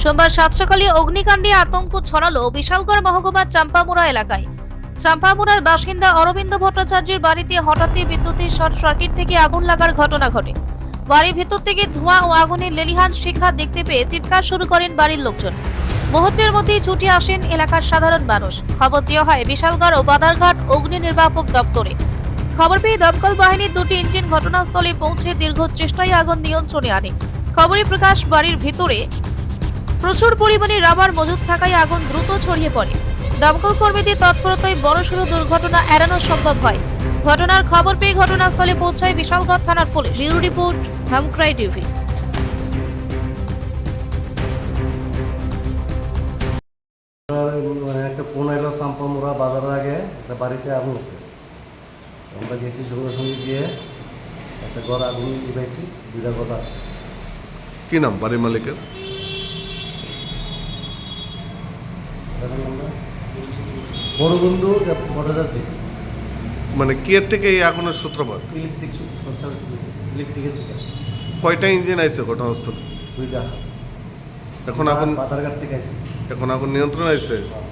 সোমবার সাত সকালে অগ্নিকাণ্ডে আতঙ্ক ছড়ালো বিশালগড় মহকুমার চাম্পামুড়া এলাকায়। চাম্পামুড়ার বাসিন্দা অরবিন্দ ভট্টাচার্যের বাড়িতে হঠাৎই বিদ্যুতের শর্ট সার্কিট থেকে আগুন লাগার ঘটনা ঘটে। বাড়ির ভেতর থেকে ধোঁয়া ও আগুনের লেলিহান শিখা দেখতে পেয়ে চিৎকার শুরু করেন বাড়ির লোকজন। মুহূর্তের মধ্যেই ছুটে আসেন এলাকার সাধারণ মানুষ। খবর দেওয়া হয়, বিশালগড় ও বাদারঘাট অগ্নি নির্বাপক দপ্তরে। খবর পেয়ে দমকল বাহিনীর দুটি ইঞ্জিন ঘটনাস্থলে পৌঁছে দীর্ঘ চেষ্টায় আগুন নিয়ন্ত্রণে আনে। খবরে প্রকাশ, বাড়ির ভিতরে প্রচুর পরিমাণে রাবার মজুদ থাকায় আগুন দ্রুত ছড়িয়ে পড়ে। দমকল কর্মীদের তৎপরতায় বড়সড় দুর্ঘটনা এড়ানো সম্ভব হয়। ঘটনার খবর পেয়ে ঘটনাস্থলে পৌঁছায় বিশালগড় থানার পুলিশ। Bureau report হামক্রাই TV. মানে একটা ফোন এলো চাম্পামুড়া বাজারের আগে একটা বাড়িতে আগুন আছে আমরা গেছি সঙ্গে সঙ্গে গিয়ে একটা ঘর আগুন উঠাইছি দুইটা ঘর আছে। কি নাম? বাড়ির মালিকের? বড় বন্ধু কথা যাচ্ছি মানে কে থেকে এই আগুনের সূত্রপাত? ইলেকট্রিক ইলেকট্রিকের কয়টা ইঞ্জিন আইছে ঘটনাস্থলে? দুইটা। এখন আগুন থেকে আইছি। এখন আগুন নিয়ন্ত্রণ আইছে? হ্যাঁ।